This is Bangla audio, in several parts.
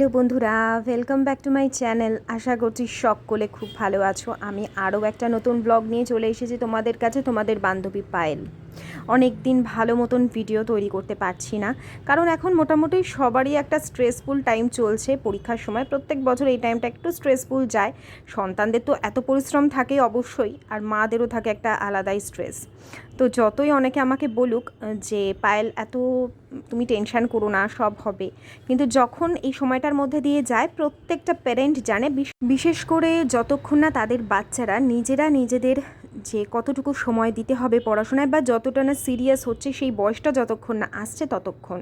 হ্যালো বন্ধুরা welcome back to my channel আশা করছি সকলে খুব ভালো আছো। আমি আরও একটা নতুন ব্লগ নিয়ে চলে এসেছি তোমাদের কাছে, তোমাদের বান্ধবী পায়েল। অনেক দিন ভালো মতন ভিডিও তৈরি করতে পারছি না। কারণ এখন মোটামুটি সবারই একটা স্ট্রেসফুল টাইম চলছে পরীক্ষার সময়। প্রত্যেক বছর এই টাইমটা একটু স্ট্রেসফুল যায়। সন্তানদের তো এত পরিশ্রম থাকে অবশ্যই, আর মাদেরও থাকে একটা আলাদাই স্ট্রেস তো যতই অনেকে আমাকে বলুক যে, পায়েল, এত তুমি টেনশান করো না, সব হবে। কিন্তু যখন এই সময়টার মধ্যে দিয়ে যায়, প্রত্যেকটা প্যারেন্ট জানে, বিশ- বিশেষ করে যতক্ষণ না তাদের বাচ্চারা নিজেরা নিজেদের যে কতটুকু সময় দিতে হবে পড়াশোনায় বা যতটা না সিরিয়াস হচ্ছে সেই বয়সটা যতক্ষণ না আসছে ততক্ষণ।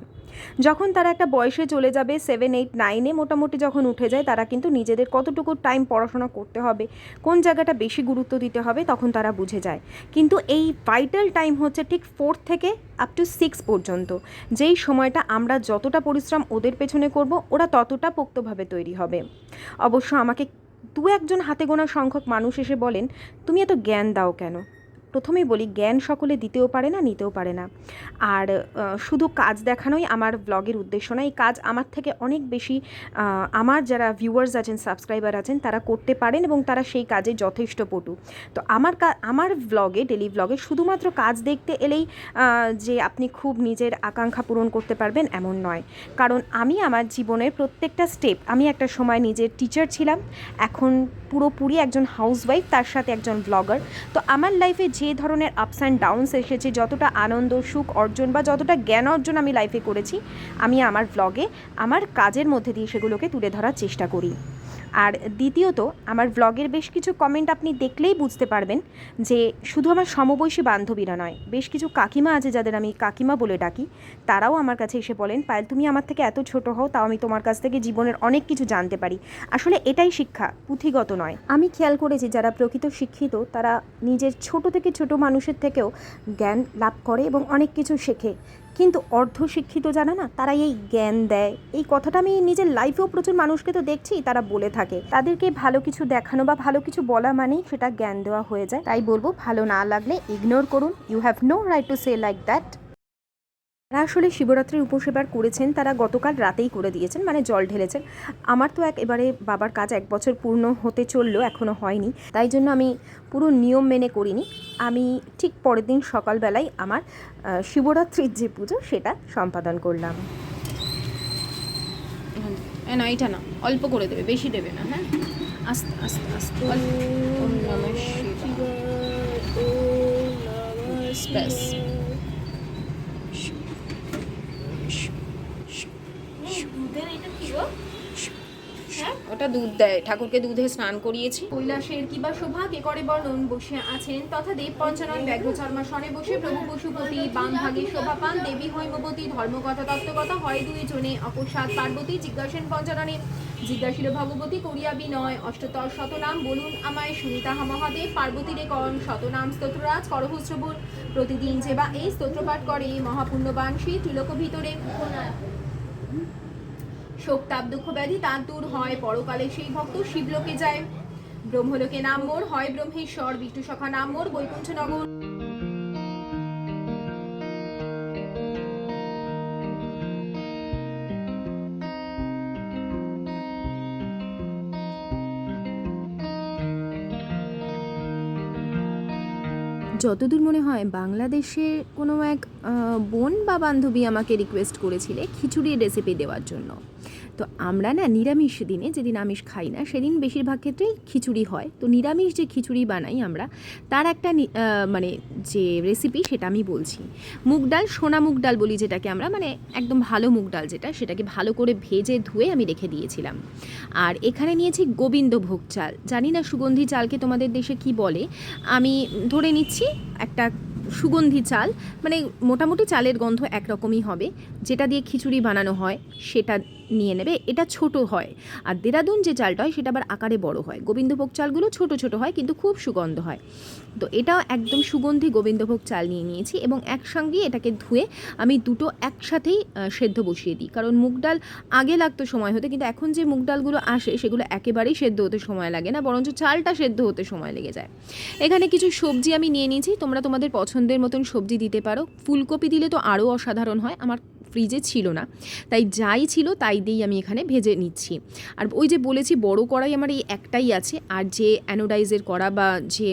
যখন তারা একটা বয়সে চলে যাবে সেভেন এইট নাইনে মোটামুটি যখন উঠে যায়, তারা কিন্তু নিজেদের কতটুকু টাইম পড়াশোনা করতে হবে, কোন জায়গাটা বেশি গুরুত্ব দিতে হবে তখন তারা বুঝে যায়। কিন্তু এই ভাইটাল টাইম হচ্ছে ঠিক ফোর্থ থেকে আপ টু সিক্স পর্যন্ত। যেই সময়টা আমরা যতটা পরিশ্রম ওদের পেছনে করব, ওরা ততটা পোক্তভাবে তৈরি হবে। অবশ্য আমাকে দু একজন হাতে গোনা সংখ্যক মানুষ এসে বলেন তুমি এত জ্ঞান দাও কেন? প্রথমেই বলি, জ্ঞান সকলে দিতেও পারে না, নিতেও পারে না। আর শুধু কাজ দেখানোই আমার ব্লগের উদ্দেশ্য না, এই কাজ আমার থেকে অনেক বেশি আমার যারা ভিউয়ার্স আছেন সাবস্ক্রাইবার আছেন, তারা করতে পারেন এবং তারা সেই কাজে যথেষ্ট পটু। তো আমার আমার ব্লগে ডেলি ব্লগে শুধুমাত্র কাজ দেখতে এলেই যে আপনি খুব নিজের আকাঙ্ক্ষা পূরণ করতে পারবেন এমন নয়। কারণ আমি আমার জীবনের প্রত্যেকটা স্টেপ আমি একটা সময় নিজের টিচার ছিলাম, এখন পুরোপুরি একজন হাউসওয়াইফ তার সাথে একজন ব্লগার তো আমার লাইফে যে ধরনের আপস অ্যান্ড ডাউনস এসেছে, যতটা আনন্দ, সুখ অর্জন বা যতটা জ্ঞান অর্জন আমি লাইফে করেছি, আমি আমার ব্লগে আমার কাজের মধ্যে দিয়ে সেগুলোকে তুলে ধরার চেষ্টা করি। আর দ্বিতীয়ত, আমার ব্লগের বেশ কিছু কমেন্ট আপনি দেখলেই বুঝতে পারবেন যে শুধু আমার সমবয়সী বান্ধবীরা নয়, বেশ কিছু কাকিমা আছে যাদের আমি কাকিমা বলে ডাকি, তারাও আমার কাছে এসে বলেন, পায়েল, তুমি আমার থেকে এত ছোট হও, তাও আমি তোমার কাছ থেকে জীবনের অনেক কিছু জানতে পারি। আসলে এটাই শিক্ষা, পুঁথিগত নয়। আমি খেয়াল করেছি যারা প্রকৃত শিক্ষিত, তারা নিজের ছোট থেকে ছোট মানুষের থেকেও জ্ঞান লাভ করে এবং অনেক কিছু শেখে। কিন্তু অর্ধশিক্ষিত যারা না? তারা এই জ্ঞান দেয়। এই কথাটা আমি নিজের লাইফেও প্রচুর মানুষকে তো দেখছি, তারা বলে থাকে। তাদেরকে ভালো কিছু দেখানো বা ভালো কিছু বলা মানেই সেটা জ্ঞান দেওয়া হয়ে যায়। তাই বলব, ভালো না লাগলে ইগনোর করুন। You have no right to say like that যারা আসলে শিবরাত্রির উপোস এবার করেছেন তারা গতকাল রাতেই করে দিয়েছেন মানে জল ঢেলেছেন। আমার তো এক এবারে বাবার কাজ এক বছর পূর্ণ হতে চলল এখনও হয়নি। তাই জন্য আমি পুরো নিয়ম মেনে করিনি। আমি ঠিক পরের দিন সকালবেলায় আমার শিবরাত্রির যে পুজো সেটা সম্পাদন করলাম। না এটা না অল্প করে দেবে বেশি দেবে না হ্যাঁ? আস্তে আস্তে আস্তে অল্প। ব্যাস। ওটা দুধ দেয়। ঠাকুরকে দুধে স্নান করিয়েছি। কৈলাসের কিবা শোভা, কে করে বর্ণন বসে আছেন তথা দেব পঞ্চানন ব্যাঘ্রচর্মা সনে বসে প্রভু পশুপতি বাম ভাগে শোভা পান। দেবী হৈমবতী, ধর্মকথা তত্ত্বকথা হয় দুই জনে অকস্মাৎ পার্বতী জিজ্ঞাসেন পঞ্চাননে, জিজ্ঞাসিল ভগবতী, করিয়া বিনয়, অষ্টতর শতনাম বলুন আমায় সুনিতাহা মহাদেব। পার্বতীরে করণ শতনাম স্তোত্ররাজ করহস্রবুর প্রতিদিন যে বা এই স্তোত্রপাঠ করে মহাপুণ্যবান শ্রী ত্রিলোক ভিতরে। শোক, তাপ, দুঃখ, ব্যাধি, তার দূর হয় পরকালে সেই ভক্ত শিবলোকে যায়। ব্রহ্মলোকে নাম মোর, হয় ব্রহ্মেশ্বর বিষ্ণু সখা নাম মোর বৈকুণ্ঠ যতদূর মনে হয় বাংলাদেশের কোনো এক বোন বা বান্ধবী আমাকে রিকোয়েস্ট করেছিলে খিচুড়ির রেসিপি দেওয়ার জন্য। তো আমরা না নিরামিষ দিনে যেদিন আমিষ খাই না, সেদিন বেশিরভাগ ক্ষেত্রেই খিচুড়ি হয়। তো নিরামিষ যে খিচুড়ি বানাই আমরা, তার একটা মানে যে রেসিপি সেটা আমি বলছি। মুগ ডাল, সোনা মুগ ডাল বলি যেটাকে আমরা মানে একদম ভালো মুগ ডাল যেটা, সেটাকে ভালো করে ভেজে ধুয়ে আমি রেখে দিয়েছিলাম। আর এখানে নিয়েছি গোবিন্দভোগ চাল। জানি না সুগন্ধি চালকে তোমাদের দেশে কি বলে। আমি ধরে নিচ্ছি একটা সুগন্ধি চাল মানে মোটামুটি চালের গন্ধ একরকমই হবে। যেটা দিয়ে খিচুড়ি বানানো হয়, সেটা নিয়ে নেবে, এটা ছোট হয়। আর দেরাদুন যে চালটা হয়, সেটা আবার আকারে বড় হয়। গোবিন্দভোগ চালগুলো ছোট ছোট হয়, কিন্তু খুব সুগন্ধ হয়। তো এটাও একদম সুগন্ধি গোবিন্দভোগ চাল নিয়ে নিয়েছি এবং একসঙ্গেই এটাকে ধুয়ে আমি দুটো একসাথেই সেদ্ধ বসিয়ে দিই। কারণ মুগ ডাল আগে লাগতো সময় হতে, কিন্তু এখন যে মুগ ডালগুলো আসে, সেগুলো একেবারেই সেদ্ধ হতে সময় লাগে না, বরঞ্চ চালটা সেদ্ধ হতে সময় লেগে যায়। এখানে কিছু সবজি আমি নিয়ে নিয়েছি, তোমরা তোমাদের পছন্দের মতন সবজি দিতে পারো। ফুলকপি দিলে তো আরও অসাধারণ হয়। আমার ফ্রিজে ছিল না। তাই যাই ছিল তাই দিয়েই আমি এখানে ভেজে নিচ্ছি। আর ওই যে বলেছি, বড় কড়াই আমার এই একটাই আছে। আর যে অ্যানোডাইজের কড়া বা যে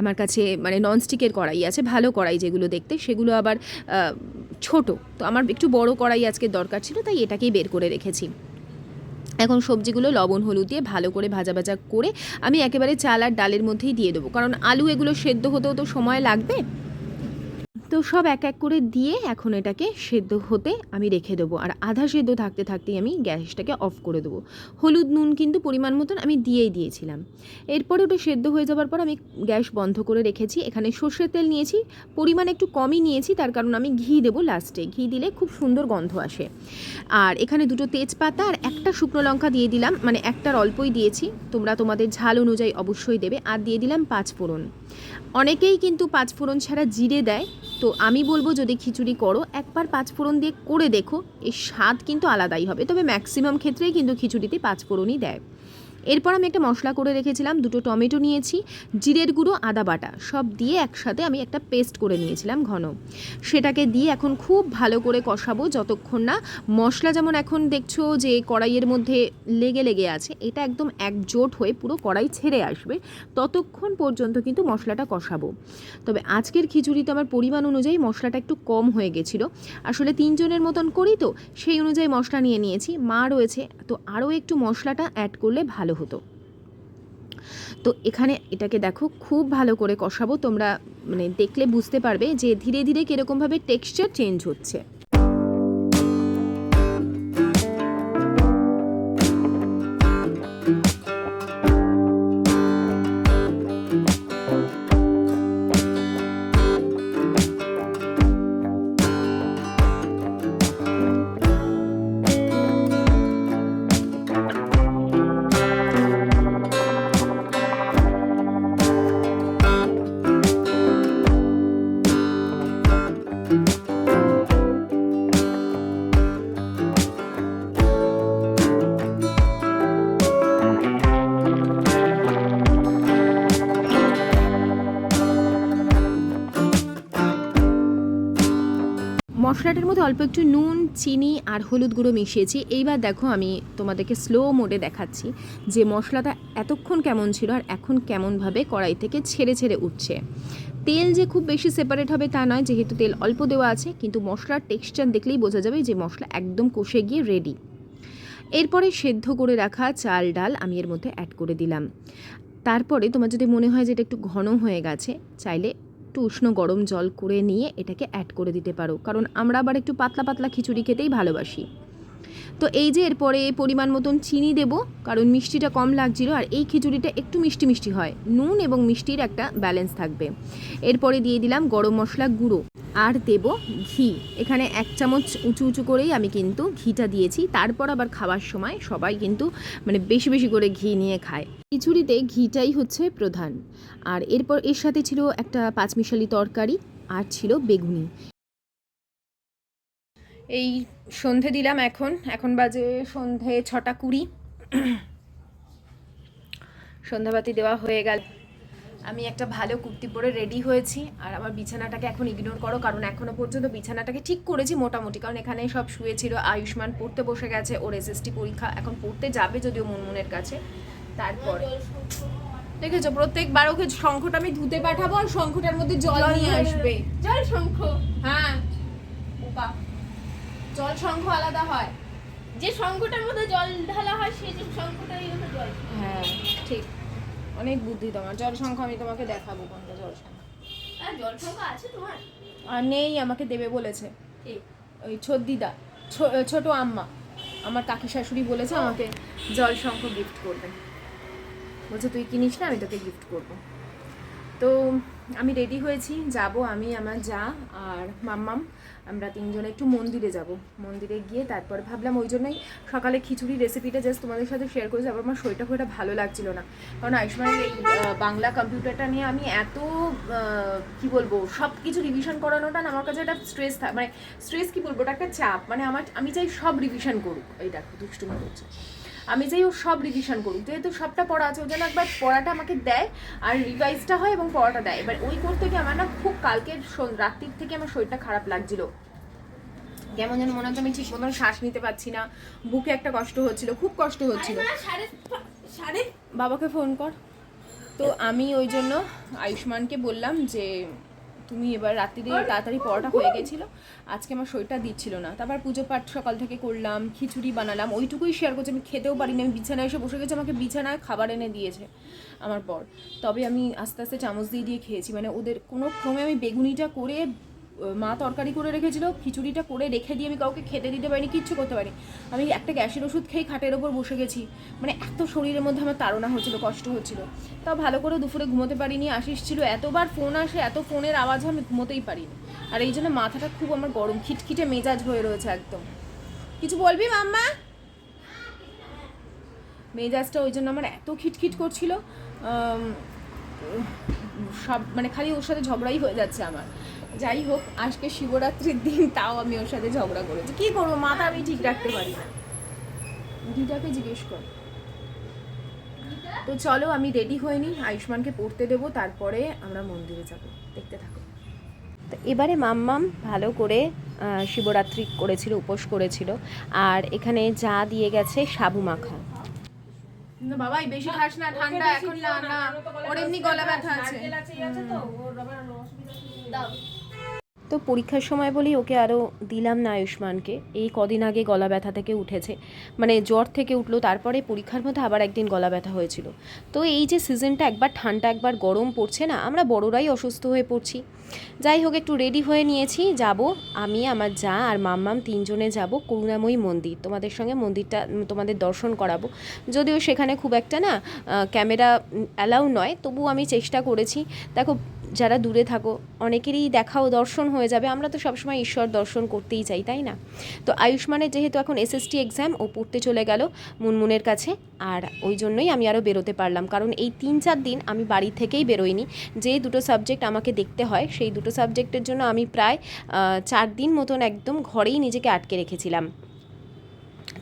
আমার কাছে মানে ননস্টিকের কড়াই আছে, ভালো কড়াই যেগুলো দেখতে, সেগুলো আবার ছোট। তো আমার একটু বড় কড়াই আজকে দরকার ছিল, তাই এটাকেই বের করে রেখেছি। এখন সবজিগুলো লবণ, হলুদ দিয়ে ভালো করে ভাজা ভাজা করে আমি একেবারে চাল আর ডালের মধ্যেই দিয়ে দেবো। কারণ আলু এগুলো সেদ্ধ হতেও তো সময় লাগবে। তো সব এক এক করে দিয়ে এখন এটাকে সেদ্ধ হতে আমি রেখে দেবো। আর আধা সেদ্ধ থাকতে থাকতেই আমি গ্যাসটাকে অফ করে দেবো। হলুদ, নুন কিন্তু পরিমাণ মতন আমি দিয়েই দিয়েছিলাম। এরপরে ওটা সেদ্ধ হয়ে যাওয়ার পর আমি গ্যাস বন্ধ করে রেখেছি। এখানে সর্ষের তেল নিয়েছি। পরিমাণ একটু কমই নিয়েছি, তার কারণ আমি ঘি দেবো লাস্টে। ঘি দিলে খুব সুন্দর গন্ধ আসে। আর এখানে দুটো তেজপাতা আর একটা শুকনো লঙ্কা দিয়ে দিলাম। মানে একটার অল্পই দিয়েছি। তোমরা তোমাদের ঝাল অনুযায়ী অবশ্যই দেবে। আর দিয়ে দিলাম পাঁচ ফোড়ন অনেকেই কিন্তু পাঁচ ফোড়ন ছাড়া জিরে দেয়। তো আমি বলব যদি খিচুড়ি করো, একবার পাঁচ ফোড়ন দিয়ে করে দেখো, এর স্বাদ কিন্তু আলাদাই হবে। তবে ম্যাক্সিমাম ক্ষেত্রেই কিন্তু খিচুড়িতে পাঁচফোড়নই দেয়। এরপর আমি একটা মশলা করে রেখেছিলাম, দুটো টমেটো নিয়েছি, জিরের গুঁড়ো, আদা বাটা, সব দিয়ে একসাথে আমি একটা পেস্ট করে নিয়েছিলাম ঘন। সেটাকে দিয়ে এখন খুব ভালো করে কষাবো যতক্ষণ না মশলা যেমন এখন দেখছ যে কড়াইয়ের মধ্যে লেগে লেগে আছে, এটা একদম একজোট হয়ে পুরো কড়াই ছেড়ে আসবে, ততক্ষণ পর্যন্ত কিন্তু মশলাটা কষাবো। তবে আজকের খিচুড়িতে আমার পরিমাণ অনুযায়ী মশলাটা একটু কম হয়ে গেছিল, আসলে তিনজনের মতন করি তো, সেই অনুযায়ী মশলা নিয়ে নিয়েছি, মা রয়েছে, তো আরও একটু মশলাটা অ্যাড করলে ভালো হতো। তো এখানে এটাকে দেখো, খুব ভালো করে কষাবো। তোমরা মানে দেখলে বুঝতে পারবে যে ধীরে ধীরে কীরকমভাবে টেক্সচার চেঞ্জ হচ্ছে। মশলাটার মধ্যে অল্প একটু নুন, চিনি আর হলুদ গুঁড়ো মিশিয়েছি। এইবার দেখো আমি তোমাদেরকে স্লো মোডে দেখাচ্ছি যে মশলাটা এতক্ষণ কেমন ছিল আর এখন কেমনভাবে কড়াই থেকে ছেড়ে ছেড়ে উঠছে। তেল যে খুব বেশি সেপারেট হবে তা নয়, যেহেতু তেল অল্প দেওয়া আছে, কিন্তু মশলার টেক্সচার দেখলেই বোঝা যাবে যে মশলা একদম কষে গিয়ে রেডি এরপরে সেদ্ধ করে রাখা চাল ডাল আমি এর মধ্যে অ্যাড করে দিলাম। তারপরে তোমার যদি মনে হয় যে এটা একটু ঘন হয়ে গেছে, চাইলে একটু উষ্ণ গরম জল করে নিয়ে এটাকে অ্যাড করে দিতে পারো। কারণ আমরা আবার একটু পাতলা পাতলা খিচুড়ি খেতেই ভালোবাসি। তো এই যে এরপরে পরিমাণ মতন চিনি দেবো, কারণ মিষ্টিটা কম লাগছিল আর এই খিচুড়িটা একটু মিষ্টি মিষ্টি হয়। নুন এবং মিষ্টির একটা ব্যালেন্স থাকবে। এরপরে দিয়ে দিলাম গরম মশলা গুঁড়ো। আর দেব ঘি। এখানে এক চামচ উঁচু উঁচু করেই আমি কিন্তু ঘিটা দিয়েছি। তারপর আবার খাওয়ার সময় সবাই কিন্তু মানে বেশি বেশি করে ঘি নিয়ে খায়। খিচুড়িতে ঘিটাই হচ্ছে প্রধান। আর এরপর এর সাথে ছিল একটা পাঁচমিশালি তরকারি আর ছিল বেগুনি। এই সন্ধে দিলাম এখন। এখন বাজে সন্ধে ছটা কুড়ি। সন্ধ্যাবাতি দেওয়া হয়ে গেল। আমি একটা ভালো কুর্তি পরে রেডি হয়েছি আর আমার বিছানাটাকে এখন ইগনোর করো কারণ এখনও পর্যন্ত বিছানাটাকে ঠিক করেছি মোটামুটি কারণ এখানে সব শুয়েছিল আয়ুষ্মান পড়তে বসে গেছে ওর এসএসটি পরীক্ষা এখন পড়তে যাবে যদিও মুনমুনের কাছে। তারপরে দেখেছ প্রত্যেকবার ওকে শঙ্খটা আমি ধুতে পাঠাবো আর শঙ্খটার মধ্যে জল নিয়ে আসবে। জল শঙ্খ হ্যাঁ। জল সংঘ আলাদা হয়। যে সংঘটার মধ্যে জল ঢালা হয় সেই যে শঙ্খটাই হলো জল হ্যাঁ ঠিক। অনেক বুদ্ধি তোমার। জল শঙ্খ আমি তোমাকে দেখাবো কোনটা জল শঙ্খ আর জল শঙ্খ আছে তোমার? আর নেই আমাকে দেবে বলেছে? ওই ছোদ্দিদা ছোট আম্মা। আমার কাকি শাশুড়ি বলেছে আমাকে জল শঙ্খ গিফট করবে। বলছে তুই কিনিস না আমি তোকে গিফট করব। তো আমি রেডি হয়েছি যাব আমি আমার যা আর মাম্মাম। আমরা তিনজনে একটু মন্দিরে যাব। মন্দিরে গিয়ে তারপর ভাবলাম ওই জন্যই সকালে খিচুড়ি রেসিপিটা জাস্ট তোমাদের সাথে শেয়ার করেছি, আবার আমার শরীরটা খুব ভালো লাগছিল না। কারণ আয়ুষ্মানের এই বাংলা কম্পিউটারটা নিয়ে আমি এত কি বলব সব কিছু রিভিশন করানোটা না আমার কাছে একটা স্ট্রেস মানে স্ট্রেস কি বলব, ওটা একটা চাপ। মানে আমার, আমি চাই সব রিভিশন করুক। এই দেখো, দুষ্টুমি করছে। আমি চাই ও সব রিভিশন করুক। যেহেতু সবটা পড়া আছে ও যেন একবার পড়াটা আমাকে দেয় আর রিভাইজটা হয় এবং পড়াটা দেয়। এবার ওই করতে গিয়ে আমার না খুব কালকের সন- রাত্রির থেকে আমার শরীরটা খারাপ লাগছিল। কেমন যেন মনে হচ্ছে আমি ঠিক মতন শ্বাস নিতে পারছি না। বুকে একটা কষ্ট হচ্ছিল খুব কষ্ট হচ্ছিল। বাবাকে ফোন কর। তো আমি ওই জন্য আয়ুষ্মানকে বললাম যে তুমি এবার রাত্রিরে তাড়াতাড়ি পড়াটা হয়ে গেছিল। আজকে আমার শরীরটা দিচ্ছিল না। তারপর পুজো পাঠ সকাল থেকে করলাম, খিচুড়ি বানালাম, ওইটুকুই শেয়ার করছি। আমি খেতেও পারিনি। আমি বিছানায় এসে বসে গেছি, আমাকে বিছানায় খাবার এনে দিয়েছে আমার পর তবে আমি আস্তে আস্তে চামচ দিয়ে দিয়ে খেয়েছি। মানে ওদের কোনো ক্রমে আমি বেগুনিটা করে মা তরকারি করে রেখেছিল, খিচুড়িটা করে রেখে দিয়ে আমি কাউকে খেতে দিতে পারিনি, কিচ্ছু করতে পারিনি। আমি একটা গ্যাসের ওষুধ খেয়ে খাটের ওপর বসে গেছি। মানে এত শরীরের মধ্যে আমার তাড়না হচ্ছিল, কষ্ট হচ্ছিল। তাও ভালো করে দুপুরে ঘুমোতে পারিনি, আশিস ছিল। এতবার ফোন আসে, এত ফোনের আওয়াজ আমি ঘুমোতেই পারিনি। আর এই জন্য মাথাটা খুব আমার গরম, খিটখিটে মেজাজ হয়ে রয়েছে একদম। কিছু বলবি মাম্মা? মেজাজটা ওই জন্য আমার এত খিটখিট করছিল সব মানে খালি ওর সাথে ঝগড়াই হয়ে যাচ্ছে আমার। যাই হোক আজকে শিবরাত্রির দিন তাও আমি ওর সাথে ঝগড়া করেছি। কি করব মাথা আমি ঠিক রাখতে পারি না। দিদাকে জিজ্ঞেস কর। তো চলো আমি রেডি হয়ে নিই। আয়ুষ্মানকে পড়তে দেবো তারপরে আমরা মন্দিরে যাব। দেখতে থাকো। তো এবারে মাম্মাম ভালো করে শিবরাত্রি করেছিল উপোস করেছিল। আর এখানে যা দিয়ে গেছে সাবু মাখা। না বাবাই বেশি খাস না ঠান্ডা এখন না না। ওর এমনি গলা ব্যথা আছে। দাও। তো পরীক্ষার সময় বলেই ওকে আরও দিলাম না আয়ুষ্মানকে। এই কদিন আগে গলা ব্যথা থেকে উঠেছে। মানে জ্বর থেকে উঠল, তারপরে পরীক্ষার মধ্যে আবার একদিন গলা ব্যথা হয়েছিল। তো এই যে সিজনটা একবার ঠান্ডা, একবার গরম পড়ছে না, আমরা বড়রাই অসুস্থ হয়ে পড়ছি। যাই হোক, একটু রেডি হয়ে নিয়েছি, যাব। আমি, আমার যা আর মাম্মাম তিনজনে যাব করুণাময়ী মন্দির। তোমাদের সঙ্গে মন্দিরটা, তোমাদের দর্শন করাবো। যদিও সেখানে খুব একটা না ক্যামেরা অ্যালাউ নয় তবু আমি চেষ্টা করেছি। দেখো যারা দূরে থাকো, অনেকেরই দেখাও দর্শন হয়ে যাবে। আমরা তো সবসময় ঈশ্বর দর্শন করতেই চাই, তাই না? তো আয়ুষ্মানের যেহেতু এখন এসএসটি এক্সাম ও পড়তে চলে গেল মুনমুনের কাছে, আর ওই জন্যই আমি আরও বেরোতে পারলাম। কারণ এই তিন চার দিন আমি বাড়ি থেকেই বেরোইনি। যে দুটো সাবজেক্ট আমাকে দেখতে হয়, সেই দুটো সাবজেক্টের জন্য আমি প্রায় চার দিন মতন একদম ঘরেই নিজেকে আটকে রেখেছিলাম।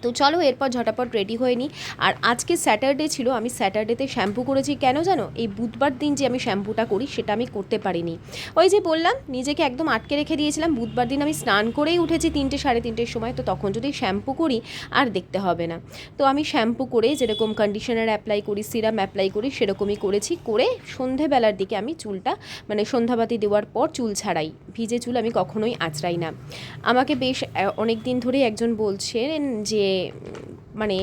তো চলো এরপর ঝটাপট রেডি হয়ে নিই। আর আজকে স্যাটারডে ছিল, আমি স্যাটারডেতে শ্যাম্পু করেছি। কেন জানো? এই বুধবার দিন যে আমি শ্যাম্পুটা করি, সেটা আমি করতে পারিনি। ওই যে বললাম, নিজেকে একদম আটকে রেখে দিয়েছিলাম। বুধবার দিন আমি স্নান করেই উঠেছি তিনটে, সাড়ে তিনটের সময়। তো তখন যদি শ্যাম্পু করি, আর দেখতে হবে না। তো আমি শ্যাম্পু করে যেরকম কন্ডিশনার অ্যাপ্লাই করি সিরাম অ্যাপ্লাই করি, সেরকমই করেছি। করে সন্ধেবেলার দিকে আমি চুলটা মানে সন্ধ্যাবাতি দেওয়ার পর চুল ছাড়াই। ভিজে চুল আমি কখনোই আঁচড়াই না। আমাকে বেশ অনেক দিন ধরেই একজন বলছেন যে উম, মানে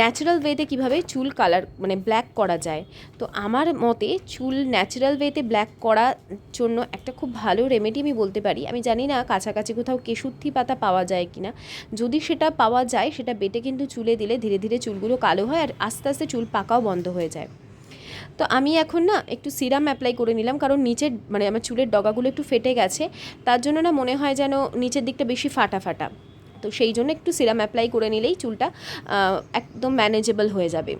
ন্যাচারাল ওয়েতে কীভাবে চুল কালার মানে ব্ল্যাক করা যায়। তো আমার মতে চুল ন্যাচারাল ওয়েতে ব্ল্যাক করার জন্য একটা খুব ভালো রেমেডি আমি বলতে পারি। আমি জানি না কাছাকাছি কোথাও কেশুত্থি পাতা পাওয়া যায় কি না যদি সেটা পাওয়া যায় সেটা বেটে কিন্তু চুলে দিলে ধীরে ধীরে চুলগুলো কালো হয় আর আস্তে আস্তে চুল পাকাও বন্ধ হয়ে যায়। তো আমি এখন না একটু সিরাম অ্যাপ্লাই করে নিলাম কারণ নিচের মানে আমার চুলের ডগাগুলো একটু ফেটে গেছে। তার জন্য না মনে হয় যেন নিচের দিকটা বেশি ফাটা ফাটা। তো সেই জন্য একটু সিরাম অ্যাপ্লাই করে নিলেই চুলটা একদম ম্যানেজেবল হয়ে যাবে।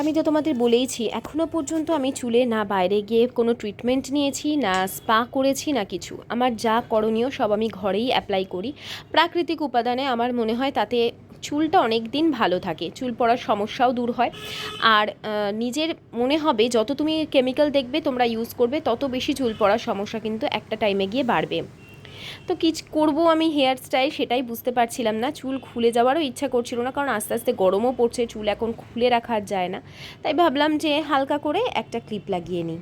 আমি তো তোমাদের বলেইছি এখনও পর্যন্ত আমি চুলে না বাইরে গিয়ে কোনো ট্রিটমেন্ট নিয়েছি, না স্পা করেছি, না কিছু। আমার যা করণীয় সব আমি ঘরেই অ্যাপ্লাই করি। প্রাকৃতিক উপাদানে আমার মনে হয় তাতে চুলটা অনেক দিন ভালো থাকে, চুল পড়ার সমস্যাও দূর হয়। আর নিজের মনে হবে যত তুমি কেমিক্যাল দেখবে তোমরা ইউজ করবে, তত বেশি চুল পড়ার সমস্যা কিন্তু একটা টাইমে গিয়ে বাড়বে। তো কি করব আমি হেয়ার স্টাইল সেটাই বুঝতে পারছিলাম না। চুল খুলে যাওয়ারও ইচ্ছা করছিল না, কারণ আস্তে আস্তে গরমও পড়ছে, চুল এখন খুলে রাখা যায় না। তাই ভাবলাম যে হালকা করে একটা ক্লিপ লাগিয়ে নিই।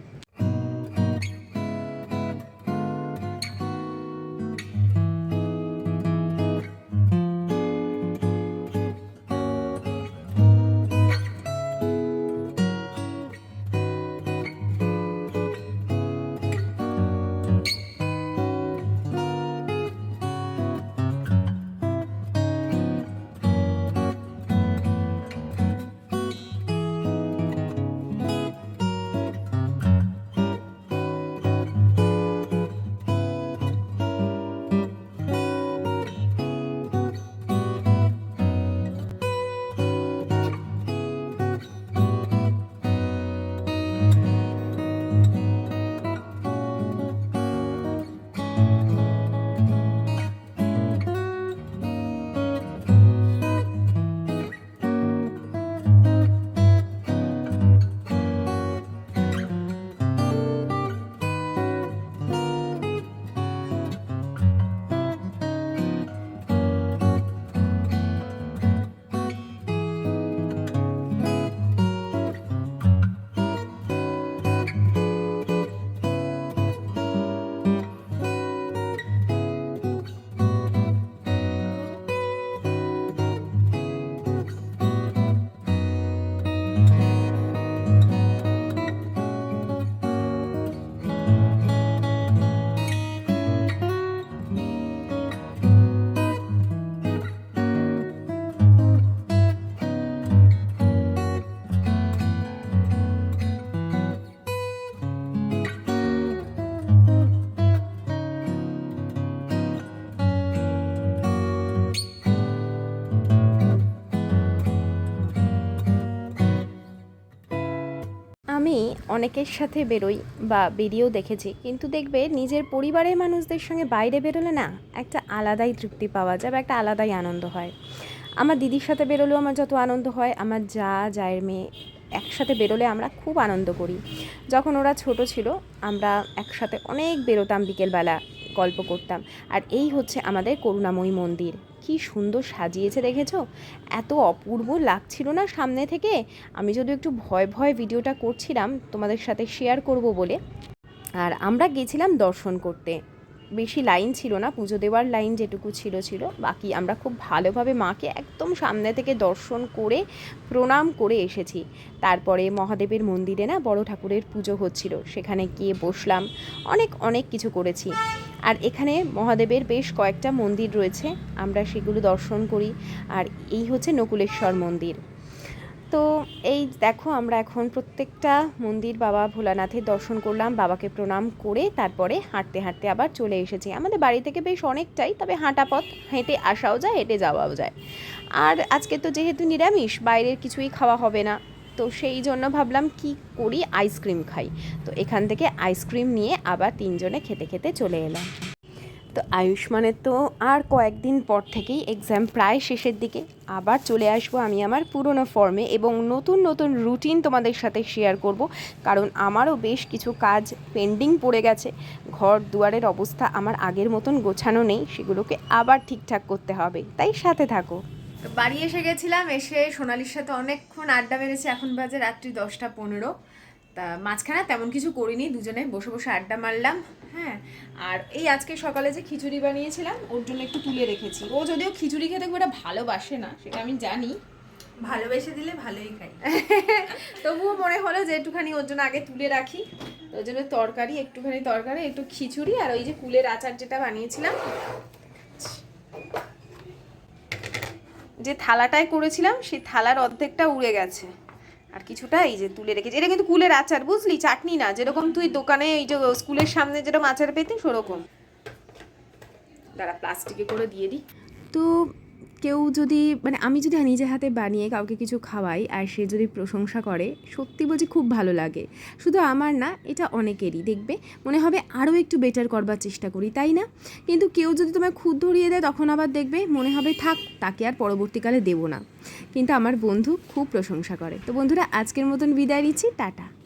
অনেকের সাথে বেরোই বা বেরিয়েও দেখেছি, কিন্তু দেখবে নিজের পরিবারের মানুষদের সঙ্গে বাইরে বেরোলে না, একটা আলাদাই তৃপ্তি পাওয়া যায় বা একটা আলাদাই আনন্দ হয়। আমার দিদির সাথে বেরোলেও আমার যত আনন্দ হয়, আমার যা জায়ের মেয়ে একসাথে বেরোলে আমরা খুব আনন্দ করি। যখন ওরা ছোট ছিল, আমরা একসাথে অনেক বেরোতাম বিকেলবেলা গল্প করতাম। আর এই হচ্ছে আমাদের করুণাময়ী মন্দির। কি সুন্দর সাজিয়েছে দেখেছ? এত অপূর্ব লাগছিল না সামনে থেকে। আমি যদি একটু ভয় ভয় ভিডিওটা করছিলাম, তোমাদের সাথে শেয়ার করব বলে। আর আমরা গেছিলাম দর্শন করতে। বেশি লাইন ছিল না, পুজো দেওয়ার লাইন যেটুকু ছিল ছিল। বাকি আমরা খুব ভালোভাবে মাকে একদম সামনে থেকে দর্শন করে, প্রণাম করে এসেছি। তারপরে মহাদেবের মন্দিরে না বড় ঠাকুরের পুজো হচ্ছিল, সেখানে গিয়ে বসলাম। অনেক অনেক কিছু করেছি। আর এখানে মহাদেবের বেশ কয়েকটা মন্দির রয়েছে, আমরা সেগুলো দর্শন করি। আর এই হচ্ছে নকুলেশ্বর মন্দির। তো এই দেখো আমরা এখন প্রত্যেকটা মন্দির বাবা ভোলানাথের দর্শন করলাম, বাবাকে প্রণাম করে তারপরে হাঁটতে হাঁটতে আবার চলে এসেছি। আমাদের বাড়ি থেকে বেশ অনেকটাই, তবে হাঁটা পথ, হেঁটে আসাও যায়, হেঁটে যাওয়াও যায়। আর আজকে তো যেহেতু নিরামিষ, বাইরের কিছুই খাওয়া হবে না, তো সেই জন্য ভাবলাম কি করি, আইসক্রিম খাই। তো এখান থেকে আইসক্রিম নিয়ে আবার তিনজনে খেতে খেতে চলে এলাম। তো আয়ুষ্মানের তো আর কয়েকদিন পর থেকেই এক্সাম প্রায় শেষের দিকে। আবার চলে আসব আমি আমার পুরনো ফর্মে এবং নতুন নতুন রুটিন তোমাদের সাথে শেয়ার করব। কারণ আমারও বেশ কিছু কাজ পেন্ডিং পড়ে গেছে। ঘর দুয়ারের অবস্থা আমার আগের মতন গোছানো নেই, সেগুলোকে আবার ঠিকঠাক করতে হবে। তাই সাথে থাকো। তো বাড়ি এসে গেছিলাম, এসে সোনালির সাথে অনেকক্ষণ আড্ডা মেরেছি। এখন বাজে রাত্রি দশটা পনেরো। তা মাঝখানে তেমন কিছু করিনি দুজনে বসে বসে আড্ডা মারলাম হ্যাঁ। আর এই আজকে সকালে যে খিচুড়ি বানিয়েছিলাম ওর জন্য একটু তুলে রেখেছি। ও যদিও খিচুড়ি খেতে খুব একটা ভালোবাসে না সেটা আমি জানি। ভালোবেসে দিলে ভালোই খাই। তবুও মনে হলো যে একটুখানি ওর জন্য আগে তুলে রাখি ওর জন্য তরকারি একটুখানি তরকারি একটু খিচুড়ি আর ওই যে কুলের আচার যেটা বানিয়েছিলাম। যে থালাটায় করেছিলাম সেই থালার অর্ধেকটা উড়ে গেছে। আর কিছুটা এই যে তুলে রেখেছি। এটা কিন্তু কুলের আচার, বুঝলি? চাটনি না, যেরকম তুই দোকানে এই যে স্কুলের সামনে যেরকম আচার পেতিস, ওরকম। দাঁড়া প্লাস্টিকে করে দিয়ে দিই। তো কেউ যদি মানে আমি যদি নিজে হাতে বানিয়ে কাউকে কিছু খাওয়াই আর সে যদি প্রশংসা করে, সত্যি বলছি খুব ভালো লাগে। শুধু আমার না, এটা অনেকেরই, দেখবে? মনে হবে আরও একটু বেটার করবার চেষ্টা করি, তাই না? কিন্তু কেউ যদি তোমায় খুদ ধরিয়ে দেয়, তখন আবার দেখবে মনে হবে, থাক, তাকে আর পরবর্তীকালে দেবো না। কিন্তু আমার বন্ধু খুব প্রশংসা করে। তো বন্ধুরা, আজকের মতন বিদায় নিচ্ছি, টাটা।